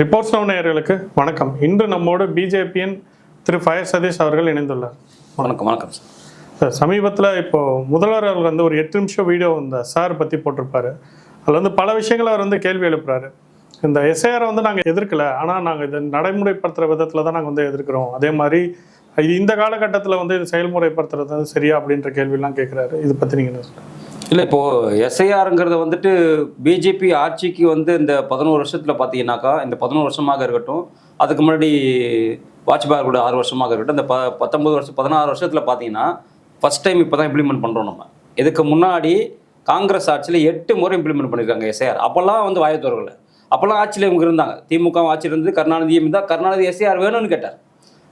Reports now நேயர்களுக்கு வணக்கம். இன்று நம்மோடு பிஜேபியின் திரு ஃபயர் சதீஷ் அவர்கள் இணைந்துள்ளார். வணக்கம் வணக்கம் சார் சார் சமீபத்தில் இப்போ முதல்வர் அவர்கள் வந்து ஒரு எட்டு நிமிஷம் வீடியோ இந்த சார் பற்றி போட்டிருப்பாரு. அதில் வந்து பல விஷயங்களை அவர் வந்து கேள்வி எழுப்புறாரு. இந்த எஸ்ஐஆரை வந்து நாங்கள் எதிர்க்கல ஆனால் நாங்கள் இதை நடைமுறைப்படுத்துகிற விதத்தில் தான் நாங்கள் வந்து எதிர்க்கிறோம். அதே மாதிரி இது இந்த காலகட்டத்தில் வந்து இது செயல்முறைப்படுத்துறது வந்து சரியா அப்படின்ற கேள்வியெல்லாம் கேட்குறாரு இதை பற்றி நீங்கள் என்ன சொல்றீங்க? இல்லை இப்போது எஸ்ஐஆருங்கிறத வந்துட்டு பிஜேபி ஆட்சிக்கு வந்து இந்த பதினோரு வருஷத்தில் பார்த்தீங்கன்னாக்கா இந்த பதினோரு வருஷமாக இருக்கட்டும் அதுக்கு முன்னாடி வாஜ்பாய் கூட ஆறு வருஷமாக இருக்கட்டும் இந்த ப பத்தொம்பது வருஷம் பதினாறு வருஷத்தில் பார்த்தீங்கன்னா ஃபஸ்ட் டைம் இப்போ தான் இம்ப்ளிமெண்ட் பண்ணுறோம் நம்ம. இதுக்கு முன்னாடி காங்கிரஸ் ஆட்சியில் எட்டு முறை இம்ப்ளிமெண்ட் பண்ணியிருக்காங்க எஸ்ஐஆர் அப்போல்லாம் வந்து வாயத்தோர்கள் அப்போல்லாம் ஆட்சியில் இவங்க இருந்தாங்க. திமுக ஆட்சியில் இருந்து கருணாநிதியும் இருந்தால் கருணாநிதி எஸ்ஐஆர் வேணும்னு கேட்டார்.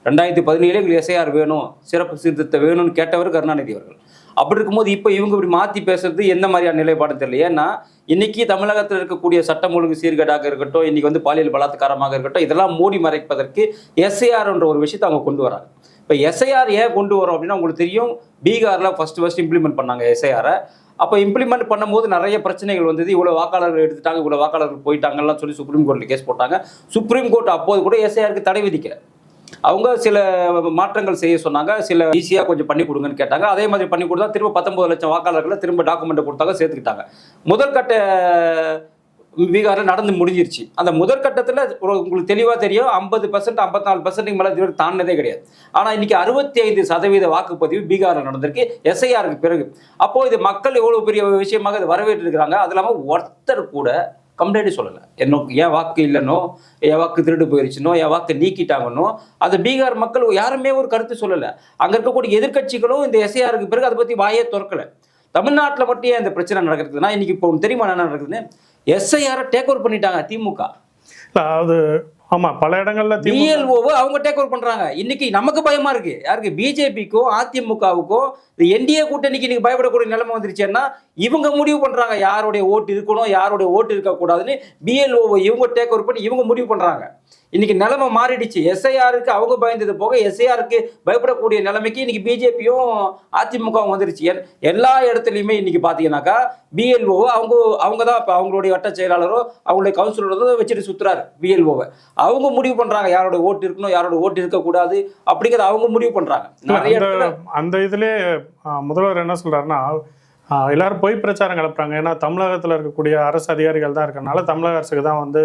ரெண்டாயிரத்தி பதினேழு எங்களுக்கு எஸ்ஐஆர் வேணும் சிறப்பு சீர்திருத்தம் வேணும்னு கேட்டவர் கருணாநிதி அவர்கள். அப்படி இருக்கும்போது இப்போ இவங்க இப்படி மாற்றி பேசுறது எந்த மாதிரியான நிலைப்பாடு தெரியல. ஏன்னா இன்னைக்கு தமிழகத்தில் இருக்கக்கூடிய சட்டம் ஒழுங்கு சீர்கேடாக இருக்கட்டும் இன்னைக்கு வந்து பாலியல் பலாத்காரமாக இருக்கட்டும் இதெல்லாம் மூடி மறைப்பதற்கு எஸ்ஐஆர்ன்ற ஒரு விஷயத்தை அவங்க கொண்டு வராங்க. இப்போ எஸ்ஐஆர் ஏன் கொண்டு வரோம் அப்படின்னா உங்களுக்கு தெரியும் பீகாரில் ஃபஸ்ட்டு ஃபஸ்ட் இம்ப்ளிமெண்ட் பண்ணாங்க எஸ்ஐஆரை அப்போ இம்ப்ளிமெண்ட் பண்ணும்போது நிறைய பிரச்சனைகள் வந்தது. இவ்வளோ வாக்காளர்கள் எடுத்துட்டாங்க இவ்வளோ வாக்காளர்கள் போயிட்டாங்கலாம் சொல்லி சுப்ரீம் கோர்ட்டில் கேஸ் போட்டாங்க. சுப்ரீம் கோர்ட் அப்போது கூட எஸ்ஐஆருக்கு தடை விதிக்கலை. அவங்க சில மாற்றங்கள் செய்ய சொன்னாங்க. சில ஈஸியாக கொஞ்சம் பண்ணி கொடுங்கன்னு கேட்டாங்க. அதே மாதிரி பண்ணி கொடுத்தா திரும்ப பத்தொன்பது லட்சம் வாக்காளர்களை திரும்ப டாக்குமெண்ட் கொடுத்தாங்க சேர்த்துக்கிட்டாங்க. முதற்கட்ட பீகாரில் நடந்து முடிஞ்சிருச்சு. அந்த முதற்கட்டத்தில் உங்களுக்கு தெளிவாக தெரியும் ஐம்பது பர்சன்ட் ஐம்பத்தி நாலு பர்சன்ட் மேலே இதுவரை தாண்டினதே கிடையாது. ஆனால் இன்னைக்கு அறுபத்தி ஐந்து சதவீத வாக்குப்பதிவு பீகாரில் நடந்திருக்கு. எஸ்ஐஆருக்கு பிறகு. அப்போது இது மக்கள் எவ்வளோ பெரிய விஷயமாக இது வரவேற்றிருக்கிறாங்க. அது இல்லாமல் ஒருத்தர் கூட கம்ப்ளைண்ட்டு சொல்லலை. என்ன என் வாக்கு இல்லைனோ என் வாக்கு திருடு போயிருச்சுனோ என் வாக்கு நீக்கிட்டாங்கன்னோ அந்த பீகார் மக்கள் யாருமே ஒரு கருத்து சொல்லலை. அங்கே இருக்கக்கூடிய எதிர்க்கட்சிகளும் இந்த எஸ்ஐஆருக்கு பிறகு அதை பற்றி வாயே திறக்கலை. தமிழ்நாட்டில் மட்டும் ஏன் இந்த பிரச்சனை நடக்கிறதுனா இன்னைக்கு இப்போ தெரியுமா என்ன நடக்குதுன்னு? எஸ்ஐஆரை டேக் ஓவர் பண்ணிட்டாங்க திமுக. அதாவது ஆமாம் பல இடங்கள்ல பிஎல்ஓவை அவங்க டேக் ஓவர் பண்றாங்க. இன்னைக்கு நமக்கு பயமா இருக்கு. யாருக்கு? பிஜேபிக்கும் அதிமுகவுக்கும் இந்த என்டிஏ கூட்டணிக்கு இன்னைக்கு பயப்படக்கூடிய நிலைமை வந்துருச்சுன்னா இவங்க முடிவு பண்றாங்க. யாருடைய ஓட்டு இருக்கணும் யாருடைய ஓட்டு இருக்கக்கூடாதுன்னு பிஎல்ஓவை இவங்க டேக் ஓவர் பண்ணி இவங்க முடிவு பண்றாங்க. இன்னைக்கு நிலைமை மாறிடுச்சு. எஸ்ஐஆருக்கு அவங்க பயந்தது போக எஸ்ஐஆருக்கு பயப்படக்கூடிய நிலைமைக்கு இன்னைக்கு பிஜேபியும் அதிமுகவும் வந்துருச்சு. எல்- எல்லா இடத்துலையுமே இன்னைக்கு பார்த்தீங்கன்னாக்கா பிஎல்ஓ அவங்க அவங்க தான் இப்போ அவங்களுடைய வட்ட செயலாளரோ அவங்களுடைய கவுன்சிலரோ வச்சுட்டு சுத்துறாரு பிஎல்ஓவை அவங்க முடிவு பண்றாங்க யாரோட ஓட்டு இருக்கணும் யாரோட ஓட்டு இருக்கக்கூடாது அப்படிங்கிறத அவங்க முடிவு பண்றாங்க. நிறைய அந்த இதுலேயே முதல்வர் என்ன சொல்றாருன்னா ஆ, எல்லாரும் பொய் பிரச்சாரம் கிளப்புறாங்க. ஏன்னா தமிழகத்தில் இருக்கக்கூடிய அரசு அதிகாரிகள் தான் இருக்கறனால தமிழக அரசுக்கு தான் வந்து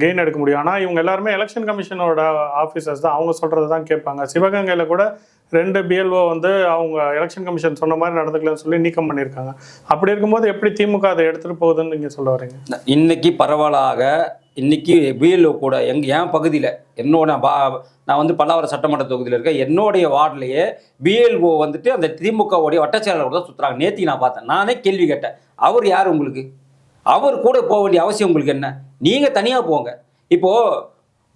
கெயின் எடுக்க முடியும். ஆனால் இவங்க எல்லாருமே எலெக்ஷன் கமிஷனோட ஆஃபீஸர்ஸ் தான். அவங்க சொல்கிறது தான் கேட்பாங்க. சிவகங்கையில் கூட ரெண்டு பிஎல்ஓ வந்து அவங்க எலெக்ஷன் கமிஷன் சொன்ன மாதிரி நடந்துக்கலன்னு சொல்லி நீக்கம் பண்ணியிருக்காங்க. அப்படி இருக்கும்போது எப்படி திமுக அதை எடுத்துகிட்டு போகுதுன்னு நீங்கள் சொல்ல வரீங்க? இன்னைக்கு பரவலாக இன்னைக்கு பிஎல்ஓ கூட எங் என் பகுதியில் என்னோட பா நான் வந்து பல்லாவரம் சட்டமன்ற தொகுதியில் இருக்கேன். என்னுடைய வார்டிலேயே பிஎல்ஓ வந்துட்டு அந்த திமுகவுடைய வட்டச்செயலாளர் தான் சுற்றுறாங்க நேற்றி நான் பார்த்தேன். நானே கேள்வி கேட்டேன். அவர் யார் உங்களுக்கு? அவர் கூட போக வேண்டிய அவசியம் உங்களுக்கு என்ன? நீங்கள் தனியாக போங்க. இப்போது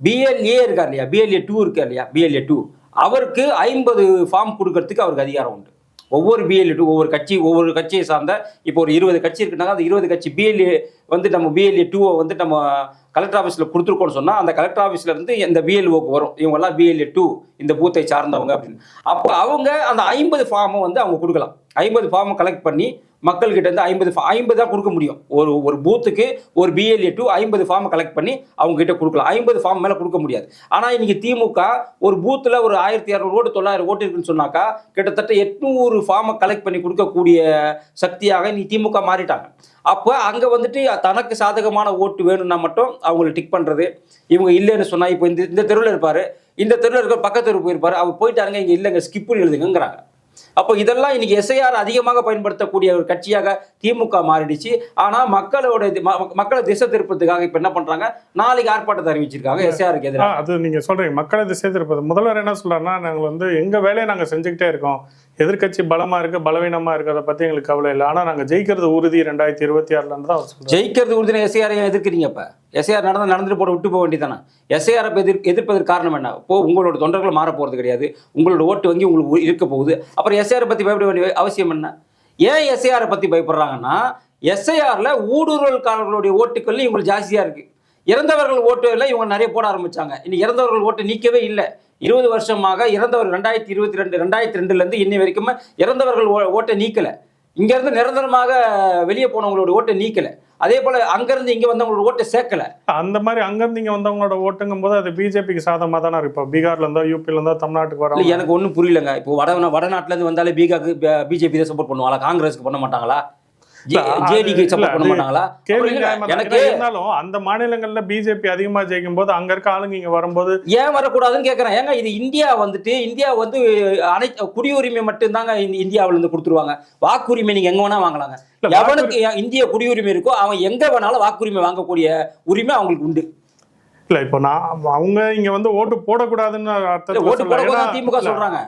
பிஎல்ஏ இருக்கார் இல்லையா? பிஎல்ஏ டூ இருக்கார் இல்லையா? பிஎல்ஏ டூ அவருக்கு ஐம்பது ஃபார்ம் கொடுக்கறதுக்கு அவருக்கு அதிகாரம் உண்டு. ஒவ்வொரு பிஎல்ஏ டூ ஒவ்வொரு கட்சி ஒவ்வொரு கட்சியை சார்ந்த இப்போ ஒரு இருபது கட்சி இருக்குனாங்க அந்த இருபது கட்சி பிஎல்ஏ வந்து நம்ம பிஎல்ஏ டூவை வந்து நம்ம கலெக்டர் ஆஃபீஸில் கொடுத்துருக்கோம்னு சொன்னால் அந்த கலெக்டர் ஆஃபீஸில் இருந்து இந்த பிஎல்ஓக்கு வரும். இவங்கெல்லாம் பிஎல்ஏ டூ இந்த பூத்தை சார்ந்தவங்க அப்படின்னு. அப்போ அவங்க அந்த ஐம்பது ஃபார்மை வந்து அவங்க கொடுக்கலாம். ஐம்பது ஃபார்மை கலெக்ட் பண்ணி மக்கள்கிட்ட இருந்து ஐம்பது ஐம்பது தான் கொடுக்க முடியும். ஒரு ஒரு பூத்துக்கு ஒரு பிஎல்ஏ டூ ஐம்பது ஃபார்மை கலெக்ட் பண்ணி அவங்க கிட்ட கொடுக்கலாம். ஐம்பது ஃபார்ம் மேலே கொடுக்க முடியாது. ஆனால் இன்னைக்கு திமுக ஒரு பூத்தில் ஒரு ஆயிரத்தி இரநூறு ஓட்டு தொள்ளாயிரம் ஓட்டு இருக்குன்னு சொன்னாக்கா கிட்டத்தட்ட எட்நூறு ஃபார்மை கலெக்ட் பண்ணி கொடுக்கக்கூடிய சக்தியாக இன்னைக்கு திமுக மாறிட்டாங்க. அப்போ அங்கே வந்துட்டு தனக்கு சாதகமான ஓட்டு வேணும்னா மட்டும் அவங்கள டிக் பண்ணுறது இவங்க இல்லைன்னு சொன்னால் இப்போ இந்த இந்த தெருவில் இருப்பார். இந்த தெருவில் இருக்க பக்கத்து தெரு போயிருப்பார். அவர் போயிட்டாருங்க இங்கே இல்லைங்க ஸ்கிப்புன்னு எழுதுங்கிறாங்க அப்போ இதெல்லாம் இன்னைக்கு எஸ்ஐஆர் அதிகமாக பயன்படுத்தக்கூடிய ஒரு கட்சியாக திமுக மாறிடுச்சு. ஆனால் மக்களோட மக்களை திசை திருப்பத்துக்காக இப்போ என்ன பண்ணுறாங்க நாளைக்கு ஆர்ப்பாட்டத்தை அறிவிச்சிருக்காங்க எஸ்ஐஆருக்கு எதிராக. அது நீங்க சொல்றீங்க. மக்களை திசை திருப்பது முதல்வர் என்ன சொல்றாருன்னா நாங்கள் வந்து எங்க வேலையை நாங்க செஞ்சுக்கிட்டே இருக்கோம். எதிர்க்கட்சி பலமா இருக்கு பலவீனமா இருக்கிறத பத்தி எங்களுக்கு கவலை இல்லை. ஆனா நாங்க ஜெயிக்கிறது உறுதி ரெண்டாயிரத்தி இருபத்தி ஆறுல தான் ஜெயிக்கிறது உறுதின எஸ்ஐஆர் எதிர்க்கிறீங்க இப்போ எஸ்ஐஆர் நடந்து நடந்துட்டு போட விட்டு போக வேண்டியதானே எஸ்ஐஆரை எதிர் எதிர்ப்பதற்கு காரணம் என்ன? இப்போ உங்களோட தொண்டர்கள் மாற போகிறது கிடையாது. உங்களோட ஓட்டு வங்கி உங்களுக்கு இருக்க போகுது. அப்புறம் எஸ்ஐஆரை பற்றி பயப்பட வேண்டிய அவசியம் என்ன? ஏன் எஸ்ஐஆரை பற்றி பயப்படுறாங்கன்னா எஸ்ஐஆரில் ஊடுருவல்காரர்களுடைய ஓட்டுக்கள் இவங்களுக்கு ஜாஸ்தியாக இருக்குது இறந்தவர்கள் ஓட்டு இல்லை இவங்க நிறைய போட ஆரம்பித்தாங்க இன்னைக்கு இறந்தவர்கள் ஓட்டு நீக்கவே இல்லை. இருபது வருஷமாக இறந்தவர் ரெண்டாயிரத்தி இருபத்தி ரெண்டு ரெண்டாயிரத்தி ரெண்டுலேருந்து இன்னி வரைக்கும் இறந்தவர்கள் ஓ- ஓட்டை நீக்கலை. இங்கேருந்து நிரந்தரமாக வெளியே போனவங்களோட ஓட்டை நீக்கலை. அதே போல அங்கிருந்து இங்க வந்தவங்களோட ஓட்டை சேர்க்கல. அந்த மாதிரி அங்கிருந்து இங்க வந்தவங்களோட ஓட்டுங்கும் போது அது பிஜேபிக்கு சாதகமா தானே இருக்கு இப்போ பீகார்ல இருந்தோ யூபில இருந்தோ தமிழ்நாட்டுக்கு வரோம் எனக்கு ஒண்ணும் புரியலங்க. இப்போ வட வடநாட்டுல இருந்து வந்தாலே பீகாக்கு பிஜேபி தான் சப்போர்ட் பண்ணுவாங்களா? காங்கிரஸ்க்கு பண்ண மாட்டாங்களா? ஜேடிக்கு சப்போர்ட் பண்ண மாட்டாங்களா. எனக்கு இருந்தாலும் அந்த மாநிலங்கள்ல பிஜேபி அதிகமா ஜெயிக்கும் போது அங்க இருக்க ஆளுங்க இங்க வரும்போது ஏன் வரக்கூடாதுன்னு கேட்குறேன் ஏங்க இது இந்தியா வந்துட்டு இந்தியா வந்து அனைத்து குடியுரிமை மட்டும்தாங்க இந்த இந்தியாவுல இருந்து கொடுத்துருவாங்க. வாக்குரிமை நீங்க எங்க வேணா வாங்கலாங்க. எவனுக்கு இந்திய குடியுரிமை இருக்கோ அவன் எங்க வேணாலும் வாக்குரிமை வாங்கக்கூடிய உரிமை அவங்களுக்கு உண்டு. இல்ல இப்போ நான் அவங்க இங்க வந்து ஓட்டு போடக்கூடாதுன்னு திமுக சொல்றாங்க.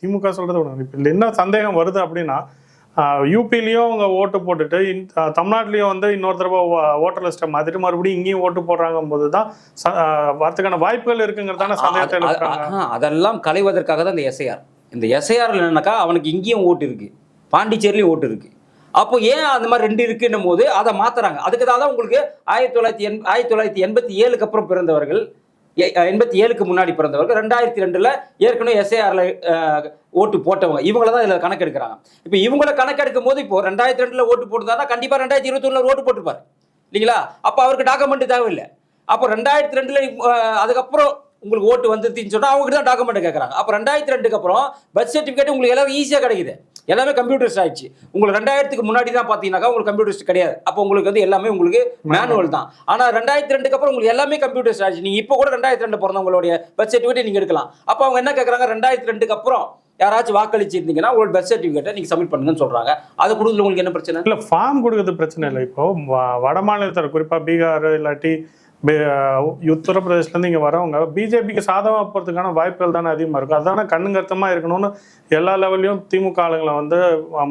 திமுக சொல்றது இப்ப என்ன சந்தேகம் வருது அப்படின்னா யூபிலையும் அவங்க ஓட்டு போட்டுட்டு தமிழ்நாட்டுலயும் வந்து இன்னொரு தடவை ஓட்டர் லிஸ்ட்டை மாத்திட்டு மறுபடியும் இங்கேயும் ஓட்டு போடுறாங்க போது தான் வரதுக்கான வாய்ப்புகள் இருக்குங்கிறதான சந்தேகத்தை அதெல்லாம் களைவதற்காக தான் இந்த எஸ்ஐஆர் இந்த எஸ்ஐஆர் என்னன்னாக்கா அவனுக்கு இங்கேயும் ஓட்டு இருக்கு. பாண்டிச்சேரிலையும் ஓட்டு இருக்கு. அப்போ ஏன் அந்த மாதிரி ரெண்டு இருக்குன்னும் போது அதை மாத்துறாங்க. அதுக்கு தான் உங்களுக்கு ஆயிரத்தி தொள்ளாயிரத்தி எண் ஆயிரத்தி தொள்ளாயிரத்தி எண்பத்தி ஏழுக்கு அப்புறம் பிறந்தவர்கள் எண்பத்தி ஏழுக்கு முன்னாடி பிறந்தவர்கள். ரெண்டாயிரத்தி ரெண்டில் ஏற்கனவே எஸ்ஏஆரில் ஓட்டு போட்டவங்க. இவங்கள தான் இதில் கணக்கெடுக்கிறாங்க. இப்போ இவங்கள கணக்கெடுக்கும் போது இப்போ ரெண்டாயிரத்தி ரெண்டில் ஓட்டு போட்டுதானா கண்டிப்பாக ரெண்டாயிரத்தி இருபத்தி ஓட்டு போட்டிருப்பார். இல்லைங்களா? அப்போ அவருக்கு டாக்குமெண்ட் தேவையில்லை. அப்போ ரெண்டாயிரத்தி ரெண்டில் அதுக்கப்புறம் உங்களுக்கு ஓட்டு வந்துருச்சுன்னு சொன்னால் அவங்க தான் டாக்குமெண்ட் கேட்குறாங்க அப்போ ரெண்டாயிரத்தி ரெண்டுக்கு அப்புறம் பர்த் சர்டிஃபிகேட் உங்களுக்கு எல்லாரும் ஈஸியாக கிடைக்குது. எல்லாமே கம்ப்யூட்டர்ஸ் ஆயிடுச்சு. உங்களுக்கு ரெண்டாயிரத்துக்கு முன்னாடி தான் பார்த்தீங்கன்னாக்கா உங்களுக்கு கம்ப்யூட்டர்ஸ் கிடையாது. அப்போ உங்களுக்கு வந்து எல்லாமே உங்களுக்கு மேனுவல் தான். ஆனால் ரெண்டாயிரத்தி ரெண்டுக்கு அப்புறம் உங்களுக்கு எல்லாமே கம்ப்யூட்டர்ஸ் ஆயிடுச்சு. நீங்கள் இப்போ கூட ரெண்டாயிரத்தி ரெண்டு பிறந்தவங்களுடைய பர்த் சர்டிஃபிகேட் நீங்கள் எடுக்கலாம். அப்போ அவங்க என்ன கேட்குறாங்க ரெண்டாயிரத்தி ரெண்டுக்கு அப்புறம் யாராச்சும் வாக்களிச்சிருந்தீங்கன்னா உங்களோட பர்த் சர்டிஃபிகேட்டை நீங்கள் சப்மிட் பண்ணுங்கன்னு சொல்கிறாங்க அது கொடுக்குறது உங்களுக்கு என்ன பிரச்சனை? இல்ல ஃபார்ம் கொடுக்கறது பிரச்சனை இல்லை. இப்போ வட மாநிலத்தில் குறிப்பா பீகார் இல்லாட்டி பே- உத்தரப்பிரதேஷ்ல இருந்து இங்க வரவங்க பிஜேபிக்கு சாதகமா போறதுக்கான வாய்ப்புகள் தானே அதிகமா இருக்கும் அதான கண்ணுங்கருத்தமா இருக்கணும்னு எல்லா லெவல்லையும் திமுக ஆளுங்களை வந்து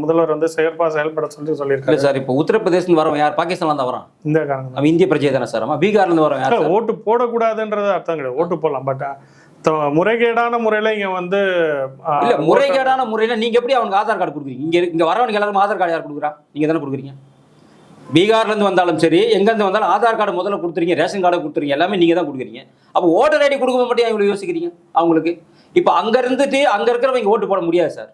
முதல்வர் வந்து செயற்பா செயல்பட சொல்லி சொல்லியிருக்காரு. சார் இப்போ உத்தரப்பிரதேசம் வரவன் யார்? பாகிஸ்தான்ல தான் வரான். இந்த காரணம் அவன் இந்திய பிரஜை தானே சார்? பீகார்லேருந்து வரவன் யார்? ஓட்டு போடக்கூடாதுன்றது அர்த்தம் கிடையாது. ஓட்டு போடலாம் பட் முறைகேடான முறையில இங்க வந்து இல்ல முறைகேடான முறையில நீங்க எப்படி அவனுக்கு ஆதார் கார்டு கொடுக்குறீங்க? இங்க இங்க வரவனுக்கு எல்லாரும் ஆதார் கார்டு யார் கொடுக்குறா? நீங்க தானே கொடுக்குறீங்க. பீகார்லேருந்து வந்தாலும் சரி எங்கேருந்து வந்தாலும் ஆதார் கார்டு முதல்ல கொடுத்துருங்க ரேஷன் கார்டு கொடுத்துருங்க எல்லாமே நீங்கள் தான் கொடுக்குறீங்க. அப்போ ஓட்டர் ஐடி கொடுக்க மட்டும் இவ்வளோ யோசிக்கிறீங்க அவங்களுக்கு? இப்போ அங்கே இருந்துட்டு அங்கே இருக்கிறவங்க ஓட்டு போட முடியாது சார்.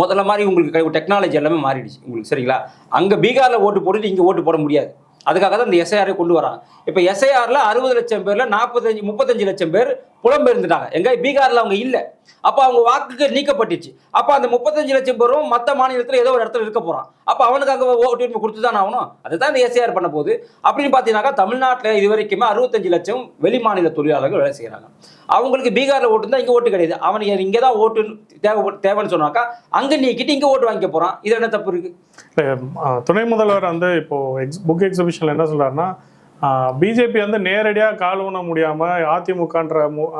முதல்ல மாதிரி உங்களுக்கு டெக்னாலஜி எல்லாமே மாறிடுச்சு. உங்களுக்கு சரிங்களா? அங்கே பீகாரில் ஓட்டு போட்டுட்டு இங்கே ஓட்டு போட முடியாது. அதுக்காக தான் இந்த எஸ்ஐஆரை கொண்டு வராங்க. இப்போ எஸ்ஐஆரில் அறுபது லட்சம் பேரில் நாற்பத்தஞ்சு முப்பத்தஞ்சு லட்சம் பேர் புலம்பெயர்ந்துட்டாங்க. எங்க பீகாரில் அவங்க இல்லை. அப்போ அவங்க வாக்குக்கு நீக்கப்பட்டுச்சு. அப்போ அந்த முப்பத்தஞ்சு லட்சம் பேரும் மற்ற மாநிலத்தில் ஏதோ ஒரு இடத்துல இருக்க போகிறான் அப்போ அவனுக்கு அங்கே ஓட்டுரிமை கொடுத்து தான் ஆகணும்? அதுதான் இந்த எஸ்ஐஆர் பண்ண போகுது. அப்படின்னு பார்த்தீங்கன்னாக்கா தமிழ்நாட்டில் இது வரைக்குமே அறுபத்தஞ்சு லட்சம் வெளி மாநில தொழிலாளர்கள் வேலை செய்கிறாங்க அவங்களுக்கு பீகார்ல ஓட்டு இருந்தா இங்க ஓட்டு கிடையாது. அவனுக்கு இங்கே தான் ஓட்டு தேவை தேவைன்னு சொன்னாக்கா அங்க நீக்கிட்டு இங்க ஓட்டு வாங்கிக்க போறான். இது என்ன தப்பு இருக்கு? இல்ல, அஹ், துணை முதல்வர் வந்து இப்போ எக்ஸ் புக் எக்ஸிபிஷன்ல என்ன சொல்றாருன்னா பிஜேபி வந்து நேரடியா கால் ஊன முடியாம அதிமுகன்ற மு-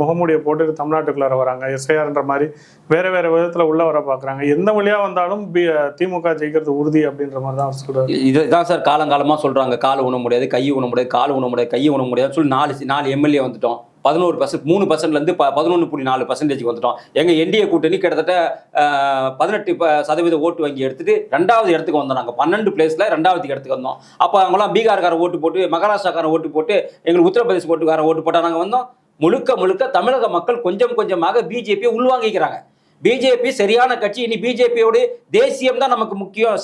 முகமூடியை போட்டு தமிழ்நாட்டுக்குள்ளார வராங்க. எஸ்ஐஆர்ன்ற மாதிரி வேற வேற விதத்துல உள்ள வர பாக்குறாங்க. எந்த வழியா வந்தாலும் பி- திமுக ஜெயிக்கிறது உறுதி அப்படின்ற மாதிரி தான் சொல்றாரு. இதுதான் சார் காலங்காலமாக சொல்கிறாங்க கால் ஊன முடியாது கை ஊன முடியாது கால் ஊன முடியாது கை ஊன முடியாதுன்னு சொல்லி நாலு நாலு எம்எல்ஏ வந்துட்டோம். பதினோரு பர்சன்ட் மூணு பர்சன்ட்லேருந்து ப பதினொன்று புள்ளி நாலு பர்சன்டேஜ் வந்துட்டோம். எங்கள் என்டிஏ கூட்டணி கிட்டத்தட்ட பதினெட்டு ப சதவீத ஓட்டு வங்கி எடுத்துட்டு ரெண்டாவது இடத்துக்கு வந்தோம் நாங்கள் பன்னெண்டு பிளேஸில் ரெண்டாவது இடத்துக்கு வந்தோம். அப்போ அவங்களாம் பீகார்கார ஓட்டு போட்டு மகாராஷ்டிராக்காரன் ஓட்டு போட்டு எங்களுக்கு உத்தரப்பிரதேச ஓட்டுக்கார ஓட்டு போட்டால் நாங்கள் வந்தோம். முழுக்க முழுக்க தமிழக மக்கள் கொஞ்சம் கொஞ்சமாக பிஜேபியை உள்வாங்கிக்கிறாங்க. பிஜேபி சரியான கட்சி. இனி பிஜேபியோட தேசியம் தான் நமக்கு முக்கியம்.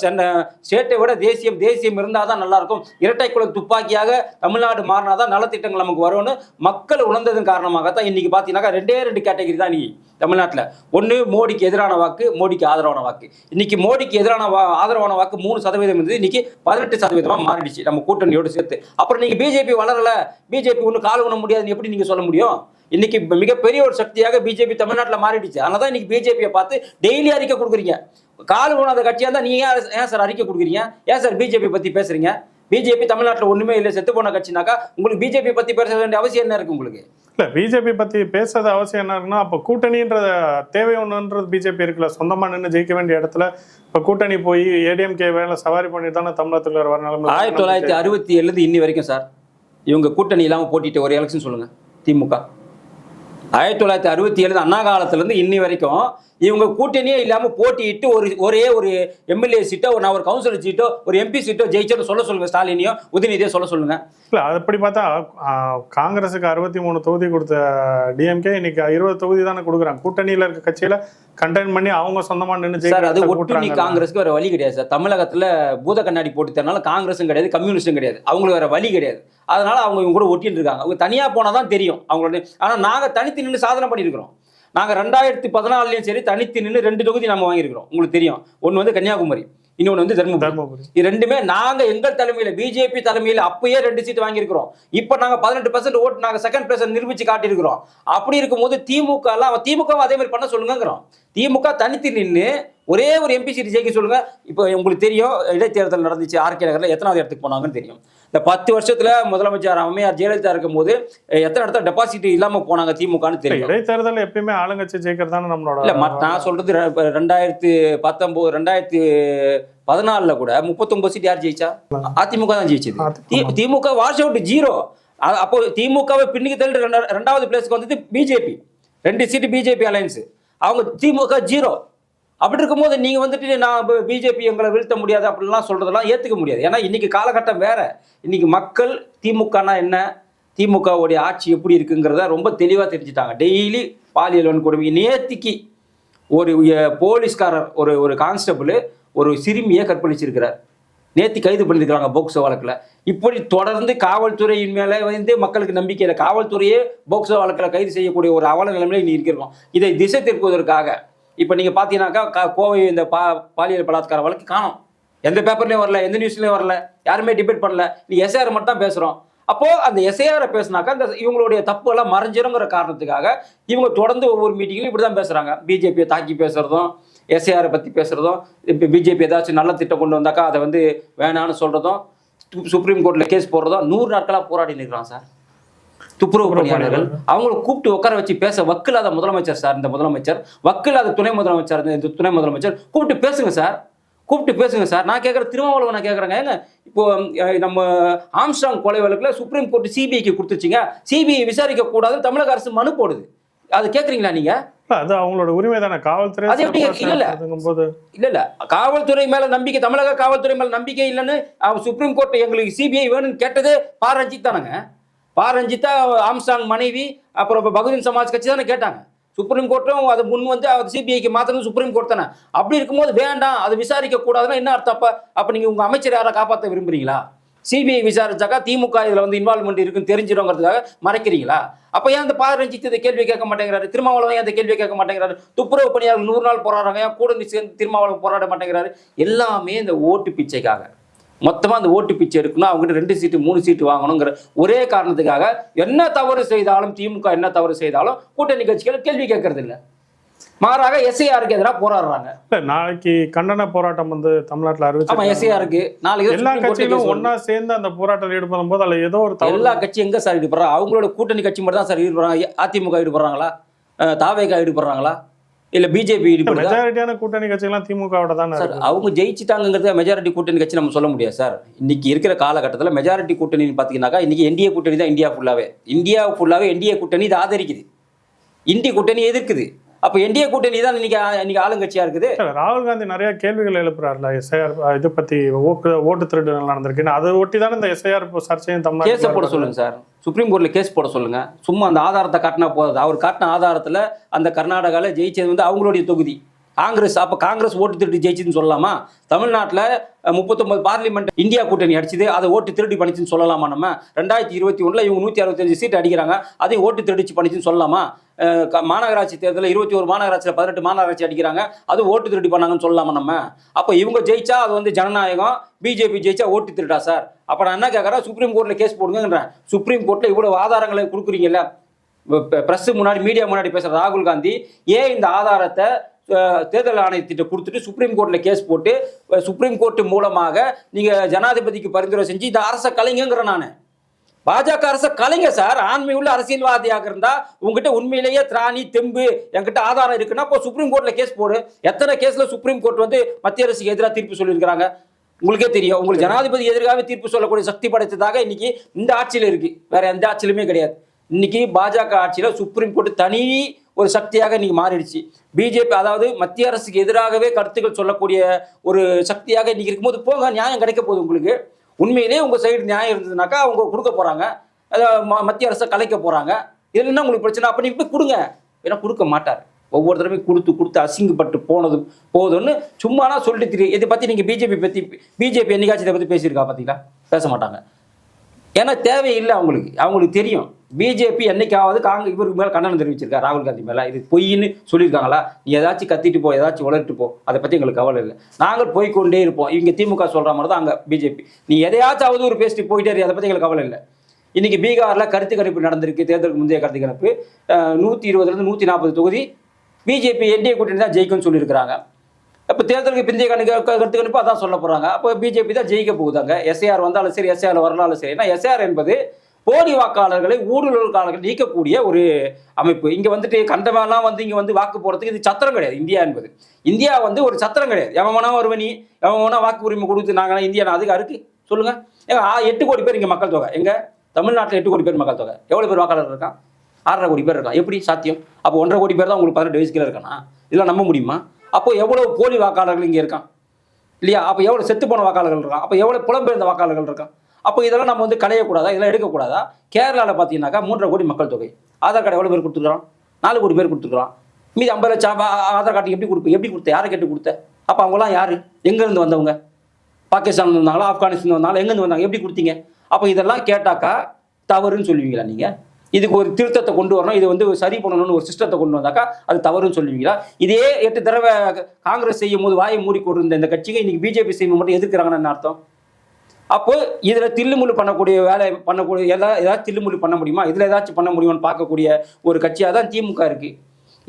ஸ்டேட்டை விட தேசியம் தேசியம் இருந்தால் தான் நல்லாயிருக்கும். இரட்டை குல துப்பாக்கியாக தமிழ்நாடு மாறினா தான் நலத்திட்டங்கள் நமக்கு வரும்னு மக்கள் உணர்ந்ததன் காரணமாக தான் இன்றைக்கி பார்த்தீங்கன்னாக்கா ரெண்டே ரெண்டு கேட்டகரி தான் நீ தமிழ்நாட்டில். ஒன்று மோடிக்கு எதிரான வாக்கு மோடிக்கு ஆதரவான வாக்கு. இன்னைக்கு மோடிக்கு எதிரான வா ஆதரவான வாக்கு மூணு சதவீதம் இருந்தது. இன்னைக்கு பதினெட்டு சதவீதமாக மாறிடுச்சு. நம்ம கூட்டணியோடு சேர்த்து. அப்புறம் நீங்கள் பிஜேபி வளரல. பிஜேபி ஒன்றும் கால் உண முடியாதுன்னு எப்படி நீங்கள் சொல்ல முடியும்? இன்னைக்கு மிகப்பெரிய ஒரு சக்தியாக பிஜேபி தமிழ்நாட்டில் மாறிடுச்சு. அதனால தான் இன்னைக்கு பிஜேபியை பார்த்து டெய்லி அறிக்கை கொடுக்குறீங்க. கால் ஊனாத கட்சியாக இருந்தால் நீங்க ஏன் ஏன் சார் அறிக்கை கொடுக்குறீங்க? ஏன் சார் பிஜேபி பற்றி பேசுறீங்க? பிஜேபி தமிழ்நாட்டில் ஒன்றுமே இல்லை செத்து போன கட்சினாக்கா உங்களுக்கு பிஜேபி பற்றி பேச வேண்டிய அவசியம் என்ன இருக்கு உங்களுக்கு? இல்ல பிஜேபி பத்தி பேசுறது அவசியம் என்ன இருக்குன்னா அப்ப கூட்டணின்ற தேவை ஒண்ணுன்றது பிஜேபி இருக்குல்ல. சொந்தமா நின்று ஜெயிக்க வேண்டிய இடத்துல இப்ப கூட்டணி போய் ஏடிஎம்கே வேலை சவாரி பண்ணிட்டு தானே தமிழகத்துல வர நிலைமை ஆயிரத்தி தொள்ளாயிரத்தி அறுபத்தி ஏழுலேருந்து இன்னி வரைக்கும் சார் இவங்க கூட்டணி இல்லாமல் போட்டிட்டு ஒரு எலெக்ஷன் சொல்லுங்க திமுக. ஆயிரத்தி தொள்ளாயிரத்தி அறுபத்தி ஏழு அண்ணா காலத்துலேருந்து இன்னி வரைக்கும் இவங்க கூட்டணியே இல்லாம போட்டியிட்டு ஒரு ஒரே ஒரு எம்எல்ஏ சீட்டோ நான் ஒரு கவுன்சிலர் சீட்டோ ஒரு எம்பி சீட்டோ ஜெயிச்சோன்னு சொல்ல சொல்லுங்க ஸ்டாலினையும் உதயநிதியோ சொல்ல சொல்லுங்க. இல்ல அப்படி பார்த்தா காங்கிரஸுக்கு அறுபத்தி மூணு தொகுதி கொடுத்த டிஎம்கே இன்னைக்கு இருபது தொகுதி தானே கொடுக்குறாங்க. கூட்டணியில இருக்க கட்சியில கண்டெயின் பண்ணி அவங்க சொந்தமா நின்று சார் அது கூட்டுறாங்க காங்கிரஸ்க்கு வேற வழி கிடையாது சார். தமிழகத்துல பூத கண்ணாடி போட்டு தரனால காங்கிரஸும் கிடையாது கம்யூனிஸ்டும் கிடையாது. அவங்களுக்கு வேற வழி கிடையாது. அதனால அவங்க இவங்க கூட ஒட்டிட்டு இருக்காங்க. அவங்க தனியா போனா தான் தெரியும் அவங்களோட ஆனா நாங்க தனித்து நின்று சாதனை பண்ணியிருக்கிறோம். நாங்க ரெண்டாயிரத்தி பதினாலுலயும் சரி தனித்து நின்று ரெண்டு தொகுதி நம்ம வாங்கியிருக்கிறோம். உங்களுக்கு தெரியும். ஒன்னு வந்து கன்னியாகுமரி இன்னொன்னு வந்து தர்மபுரி. தர்மபுரி. இது ரெண்டுமே நாங்க எங்கள் தலைமையில பிஜேபி தலைமையில அப்பயே ரெண்டு சீட் வாங்கியிருக்கிறோம். இப்போ நாங்க பதினெட்டு பர்சன்ட் ஓட்டு நாங்க செகண்ட் பிளேஸ் நிரூபிச்சு காட்டியிருக்கிறோம். அப்படி இருக்கும்போது திமுக எல்லாம் திமுக அதே மாதிரி பண்ண சொல்லுங்கிறோம் திமுக தனித்து நின்று ஒரே ஒரு எம்பி சீட் ஜெயிக்க சொல்லுங்க. இப்போ உங்களுக்கு தெரியும் இடைத்தேர்தல் நடந்துச்சு ஆர்கே நகர்ல எத்தனாவது இடத்துக்கு போனாங்கன்னு தெரியும். இந்த பத்து வருஷத்துல முதலமைச்சர் அம்மையார் ஜெயலலிதா இருக்கும்போது எத்தனை இடத்துல டெபாசிட் இல்லாம போனாங்க திமுகன்னு இல்ல, தெரியும். இடைத்தேர்தல் எப்பயுமே ஆளுங்கட்சி ஜெயிக்கிறது தானே இல்ல நம்மளோட மத்- நான் சொல்றது ரெண்டாயிரத்து பத்தொன்பது ரெண்டாயிரத்தி பதினாலுல கூட முப்பத்தொன்பது சீட் யார் ஜெயிச்சா? அதிமுக தான் ஜெயிச்சது. DMK wash out zero. அப்போ திமுகவை பின்னுக்கு தள்ளி ரெண்டா- ரெண்டாவது பிளேஸ்க்கு வந்தது பிஜேபி. ரெண்டு சீட்டு பிஜேபி அலையன்ஸ். அவங்க திமுக ஜீரோ. அப்படி இருக்கும்போது நீங்க வந்துட்டு நான் பிஜேபி எங்களை வீழ்த்த முடியாது அப்படிலாம் சொல்றதெல்லாம் ஏத்துக்க முடியாது. ஏன்னா இன்னைக்கு காலகட்டம் வேற. இன்னைக்கு மக்கள் திமுகனா என்ன? திமுகவுடைய ஆட்சி எப்படி இருக்குங்கிறத ரொம்ப தெளிவாக தெரிஞ்சுட்டாங்க. டெய்லி பாலியல் வன்கொடுமை. நேத்திக்கு ஒரு போலீஸ்காரர் ஒரு ஒரு கான்ஸ்டபிள் ஒரு சிறுமியை கற்பழிச்சிருக்கிறார். நேத்தி கைது பண்ணியிருக்கிறாங்க போக்சோ வழக்கில். இப்படி தொடர்ந்து காவல்துறையின் மேலே வந்து மக்களுக்கு நம்பிக்கை இல்லை காவல்துறையே போக்சோ வழக்கில் கைது செய்யக்கூடிய ஒரு அவல நிலைமையில நீ இருக்கிறோம். இதை திசை திருப்புவதற்காக இப்போ நீங்கள் பார்த்தீங்கன்னாக்கா கோவை இந்த பா பாலியல் பலாத்கார வழக்கு காணும். எந்த பேப்பர்லையும் வரல எந்த நியூஸ்லையும் வரல யாருமே டிபேட் பண்ணல. நீ எஸ்ஐஆர் மட்டும் தான் பேசுகிறோம் அப்போது அந்த எஸ்ஐஆரை பேசினாக்கா அந்த இவங்களுடைய தப்புகளாக மறைஞ்சிருங்கிற காரணத்துக்காக இவங்க தொடர்ந்து ஒவ்வொரு மீட்டிங்லையும் இப்படி தான் பேசுகிறாங்க பிஜேபியை தாக்கி பேசுகிறதும் எஸ்ஐஆரை பற்றி பேசுகிறதும் இப்போ பிஜேபி ஏதாச்சும் நல்ல திட்டம் கொண்டு வந்தாக்கா அதை வந்து வேணான்னு சொல்கிறதும் சுப்ரீம் கோர்ட்டில் கேஸ் போடுறதும் நூறு நாட்களாக போராடி நிற்கிறான் சார். துப்புரவு பணியாளர்கள். அவங்கள கூப்பிட்டு உட்கார வச்சு பேச வக்கில்லாத முதலமைச்சர் சார் இந்த முதலமைச்சர். வக்கில்லாத துணை முதலமைச்சர் இந்த துணை முதலமைச்சர். கூப்பிட்டு பேசுங்க சார். கூப்பிட்டு பேசுங்க சார். நான் கேட்குற திருமாவளவன் நான் கேட்குறேங்க ஏங்க இப்போ நம்ம ஆம்ஸ்டாங் கொலை வழக்கில் சுப்ரீம் கோர்ட் சிபிஐக்கு கொடுத்துச்சிங்க. சிபிஐ விசாரிக்க கூடாதுன்னு தமிழக அரசு மனு போடுது. அது கேட்குறீங்களா நீங்க? அது அவங்களோட உரிமை தானே. காவல்துறை அது எப்படி இல்ல, இல்ல. இல்ல காவல்துறை மேல நம்பிக்கை தமிழக காவல்துறை மேல நம்பிக்கை இல்லைன்னு சுப்ரீம் கோர்ட் எங்களுக்கு சிபிஐ வேணும்னு கேட்டதே பா ரஞ்சித் தானங்க. பா ரஞ்சித்தா ஆம்சாங் மனைவி அப்புறம் இப்ப பகுஜன் சமாஜ் கட்சி தானே கேட்டாங்க. சுப்ரீம் கோர்ட்டும் அது முன் வந்து சிபிஐக்கு மாத்திரம் சுப்ரீம் கோர்ட் தானே. அப்படி இருக்கும்போது வேண்டாம் அது விசாரிக்க கூடாதுன்னா என்ன அர்த்தம் அப்போ? அப்போ நீங்கள் உங்கள் அமைச்சர் யாரை காப்பாற்ற விரும்புறீங்களா? சிபிஐ விசாரிச்சாக்கா திமுக இதில் வந்து இன்வால்மெண்ட் இருக்குன்னு தெரிஞ்சிடுங்கிறதுக்காக மறைக்கிறீங்களா? அப்போ ஏன் அந்த பாரஞ்சித் இந்த கேள்வி கேட்க மாட்டேங்கிறாரு? திருமாவளவன் ஏன் அந்த கேள்வி கேட்க மாட்டேங்கிறாரு? துப்புரவு பணியாளர் நூறு நாள் போராடுறாங்க. ஏன் கூட இருந்து சேர்ந்து திருமாவளவன் போராட மாட்டேங்கிறாரு? எல்லாமே இந்த ஓட்டு பிச்சைக்காக. மொத்தமா அந்த ஓட்டு பிச்சை எடுக்கணும் அவங்ககிட்ட ரெண்டு சீட்டு மூணு சீட்டு வாங்கணுங்கிற ஒரே காரணத்துக்காக என்ன தவறு செய்தாலும் திமுக என்ன தவறு செய்தாலும் கூட்டணி கட்சிகள் கேள்வி கேட்கறது இல்ல மாறாக எஸ்ஐஆருக்கு எதிராக போராடுறாங்க. இல்ல நாளைக்கு கண்டன போராட்டம் வந்து தமிழ்நாட்டுல ஆமா அறிவிச்சு எஸ்ஐஆருக்கு. நாளைக்கு எல்லா கட்சிகளும். ஒன்னா சேர்ந்து அந்த போராட்டத்தில் ஈடுபடும் போது அதுல ஏதோ ஒரு எல்லா கட்சியும் எங்க சார் ஈடுபடுறாங்க அவங்களோட கூட்டணி கட்சி மட்டும் தான் சார் ஈடுபடுறாங்க? அதிமுக ஈடுபடுறாங்களா? தாவேகா ஈடுபடுறாங்களா? இல்ல பிஜேபி மெஜாரிட்டியான கூட்டணி கட்சிகள்லாம் திமுகவோட தானே சார். அவங்க ஜெயிச்சிட்டாங்கிறது மெஜாரிட்டி கூட்டணி கட்சி நம்ம சொல்ல முடியாது சார். இன்னைக்கு இருக்கிற காலகட்டத்தில் மெஜாரிட்டி கூட்டணின்னு பார்த்தீங்கன்னாக்கா இன்னைக்கு என்டிஏ கூட்டணி தான் இந்தியா ஃபுல்லாவே இந்தியா ஃபுல்லாவே என்டிஏ கூட்டணி இது ஆதரிக்குது. இந்திய கூட்டணி எதிர்க்குது. அப்போ என்டிஏ கூட்டணி தான் இன்னைக்கு இன்னைக்கு ஆளுங்கட்சியா இருக்குது? ராகுல் காந்தி நிறைய கேள்விகள் எழுப்புறாருல எஸ்ஐஆர் இது பத்தி ஓட்டு ஓட்டு திருடு நடந்திருக்கு. அதை ஒட்டி தானே இந்த எஸ்ஐஆர் சர்ச்சையும் கேஸை போட சொல்லுங்க சார். சுப்ரீம் கோர்ட்ல கேஸ் போட சொல்லுங்க. சும்மா அந்த ஆதாரத்தை காட்டினா போதாது. அவர் காட்டின ஆதாரத்துல அந்த கர்நாடகால ஜெயிச்சது வந்து அவங்களுடைய தொகுதி. காங்கிரஸ் அப்போ காங்கிரஸ் ஓட்டு திருடி ஜெயிச்சுன்னு சொல்லலாமா? தமிழ்நாட்டில் முப்பத்தொம்பது பார்லிமெண்ட் இந்தியா கூட்டணி அடிச்சுது அதை ஓட்டு திருடி பண்ணிச்சுன்னு சொல்லலாமா நம்ம? ரெண்டாயிரத்தி இருபத்தி ஒன்றில் இவங்க நூற்றி அறுபத்தஞ்சு சீட் அடிக்கிறாங்க அதையும் ஓட்டு திருடிச்சு பண்ணிச்சுன்னு சொல்லலாமா? மாநகராட்சி தேர்தலில் இருபத்தி ஒரு மாநகராட்சியில் பதினெட்டு மாநகராட்சி அடிக்கிறாங்க அது ஓட்டு திருடி பண்ணாங்கன்னு சொல்லலாமா நம்ம? அப்போ இவங்க ஜெயிச்சா அது வந்து ஜனநாயகம் பிஜேபி ஜெயிச்சா ஓட்டு திருடா சார்? அப்போ நான் என்ன கேட்குறேன் சுப்ரீம் கோர்ட்டில் கேஸ் போடுங்கன்றேன் சுப்ரீம் கோர்ட்டில் இவ்வளோ ஆதாரங்களை கொடுக்குறீங்கல்ல? ப்ரெஸ்ஸு முன்னாடி மீடியா முன்னாடி பேசுகிற ராகுல் காந்தி ஏன் இந்த ஆதாரத்தை தேர்தல் ஆணையத்திட்ட கொடுத்துட்டு சுப்ரீம் கோர்ட்டில் கேஸ் போட்டு சுப்ரீம் கோர்ட் மூலமாக நீங்கள் ஜனாதிபதிக்கு பரிந்துரை செஞ்சு இந்த அரசை கலைங்கிறேன் நான். பாஜக அரசை கலைங்க சார் ஆண்மை உள்ள அரசியல்வாதியாக இருந்தா உங்ககிட்ட உண்மையிலேயே திராணி தெம்பு என்கிட்ட ஆதாரம் இருக்குன்னா இப்போ சுப்ரீம் கோர்ட்ல கேஸ் போடு. எத்தனை கேஸ்ல சுப்ரீம் கோர்ட் வந்து மத்திய அரசுக்கு எதிராக தீர்ப்பு சொல்லியிருக்கிறாங்க? உங்களுக்கே தெரியும். உங்களுக்கு ஜனாதிபதி எதிராகவே தீர்ப்பு சொல்லக்கூடிய சக்தி படைத்ததாக இன்னைக்கு இந்த ஆட்சியில இருக்கு. வேற எந்த ஆட்சியிலுமே கிடையாது. இன்னைக்கு பாஜக ஆட்சியில சுப்ரீம் கோர்ட் தனி ஒரு சக்தியாக இன்னைக்கு மாறிடுச்சு. பிஜேபி அதாவது மத்திய அரசுக்கு எதிராகவே கருத்துக்கள் சொல்லக்கூடிய ஒரு சக்தியாக இன்னைக்கு இருக்கும்போது போங்க நியாயம் கிடைக்க போகுது உங்களுக்கு. உண்மையிலேயே உங்கள் சைடு நியாயம் இருந்ததுனாக்கா அவங்க கொடுக்க போகிறாங்க அதை ம- மத்திய அரசை கலைக்க போகிறாங்க இதில் என்ன உங்களுக்கு பிரச்சனை? அப்போ நீங்கள் போய் கொடுங்க. ஏன்னா கொடுக்க மாட்டார். ஒவ்வொரு தடவையும் கொடுத்து கொடுத்து அசிங்கப்பட்டு போனது போதும்னு சும்மானா சொல்லிட்டு திரு இதை பற்றி நீங்கள் பிஜேபி பற்றி பிஜேபி என்னைக்காச்சும் இதை பற்றி பேசியிருக்கா பார்த்தீங்களா பேச மாட்டாங்க. ஏன்னா தேவையில்லை அவங்களுக்கு. அவங்களுக்கு தெரியும். பிஜேபி என்னைக்காவது காங்க இவருக்கு மேலே கண்டனம் தெரிவிச்சிருக்கா ராகுல் காந்தி மேலே? இது பொய்ன்னு சொல்லியிருக்காங்களா? நீ ஏதாச்சும் கத்திட்டு போ ஏதாச்சும் உளறிட்டு போ. அதை பற்றி எங்களுக்கு கவலை இல்லை. நாங்கள் போய்க்கொண்டே இருப்போம். இவங்க திமுக சொல்கிற மாதிரி தான் அங்கே பிஜேபி நீ எதையாச்சும் ஒரு பேசிட்டு போயிட்டே அதை பற்றி எங்களுக்கு கவலை இல்லை. இன்றைக்கி பீகாரில் கருத்து கணிப்பு நடந்திருக்கு. தேர்தலுக்கு முந்தைய கருத்து கணிப்பு. நூற்றி இருபதுலேருந்து நூற்றி நாற்பது தொகுதி பிஜேபி என்டிஏ கூட்டணி தான் ஜெயிக்கும்னு சொல்லியிருக்கிறாங்க. இப்போ தேர்தலுக்கு பிந்தைய கணக்கு கருத்து கணிப்பு அதான் சொல்ல போகிறாங்க அப்போ பிஜேபி தான் ஜெயிக்க போகுதாங்க எஸ்ஏஆர் வந்தாலும் சரி எஸ்ஏஆர் வரலாலும் சரி. ஏன்னா எஸ்ஏஆர் என்பது போலி வாக்காளர்களை ஊடுருவல்காரர்கள் நீக்கக்கூடிய ஒரு அமைப்பு. இங்கே வந்துட்டு கண்டவெல்லாம் வந்து இங்கே வந்து வாக்கு போகிறதுக்கு இது சத்திரம் கிடையாது இந்தியா என்பது. இந்தியா வந்து ஒரு சத்திரம் கிடையாது. எவன் ஒருவனி எவனா எவன் வாக்கு உரிமை கொடுத்து நாங்கள் இந்தியா அதுக்கு இருக்கு சொல்லுங்க. ஏங்க எட்டு கோடி பேர் இங்கே மக்கள் தொகை. எங்க? தமிழ்நாட்டில் எட்டு கோடி பேர் மக்கள் தொகை. எவ்வளோ பேர் வாக்காளர் இருக்கான் ஆறரை கோடி பேர் இருக்கான் எப்படி? சாத்தியம். அப்போ ஒன்றரை கோடி பேர் தான் உங்களுக்கு பதினெட்டு வயசு இருக்கானா? இதெல்லாம் நம்ப முடியுமா? அப்போ எவ்வளோ போலி வாக்காளர்கள் இங்கே இருக்கான்? இல்லையா? அப்போ எவ்வளோ செத்து போன வாக்காளர்கள் இருக்கான்? அப்போ எவ்வளோ புலம்பெயர்ந்த வாக்காளர்கள் இருக்கான்? அப்போ இதெல்லாம் நம்ம வந்து களையக்கூடாதா? இதெல்லாம் எடுக்கக்கூடாதா? கேரளாவில் பார்த்தீங்கன்னாக்கா மூன்றரை கோடி மக்கள் தொகை. ஆதார் கார்டு எவ்வளோ பேர் கொடுத்துருக்கான் நாலு கோடி பேர் கொடுத்துருக்கான் மீதி ஐம்பது லட்சம் ஆதார் கார்டு எப்படி கொடுப்ப எப்படி கொடுத்த? யாரை கேட்டு கொடுத்த? அப்போ அவங்களாம் யார்? எங்கேருந்து வந்தவங்க? பாகிஸ்தான் வந்தாங்களா? ஆப்கானிஸ்தான் வந்தாங்களா? எங்கேருந்து வந்தாங்க? எப்படி கொடுத்தீங்க? அப்போ இதெல்லாம் கேட்டாக்கா தவறுன்னு சொல்லுவீங்களா நீங்கள் இதுக்கு ஒரு திருத்தத்தை கொண்டு வரணும். இது வந்து சரி பண்ணணும்னு ஒரு சிஸ்டத்தை கொண்டு வந்தாக்கா அது தவறுன்னு சொல்லுவீங்களா? இதே எட்டு தடவை காங்கிரஸ் செய்யும் போது வாயை மூடி கொண்டிருந்த இந்த கட்சிங்க இன்னைக்கு பிஜேபி செய்யும் மட்டும் எதிர்க்கிறாங்கன்னு என்ன அர்த்தம்? அப்போ இதுல தில்லுமுள்ளு பண்ணக்கூடிய வேலை பண்ணக்கூடிய எல்லா ஏதாச்சும் தில்லுமுள்ளு பண்ண முடியுமா? இதுல ஏதாச்சும் பண்ண முடியுமான்னு பார்க்கக்கூடிய ஒரு கட்சியாக தான் திமுக இருக்கு.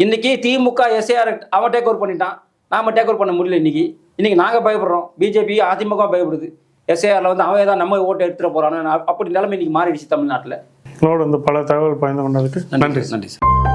இன்னைக்கு திமுக எஸ்ஏஆர் அவன் டேக் ஓவர் பண்ணிட்டான். நாம டேக் ஓவர் பண்ண முடியல இன்னைக்கு. இன்னைக்கு நாங்க பயப்படுறோம். பிஜேபி அதிமுக பயப்படுது. எஸ்ஏஆர்ல வந்து அவன் தான் நம்ம ஓட்டை எடுத்துட போறான்னு அப்படி நிலைமை இன்னைக்கு மாறிடுச்சு தமிழ்நாட்டில். உங்களோட வந்து பல தகவல் பயந்து கொண்டதுக்கு நன்றி. நன்றி சார்.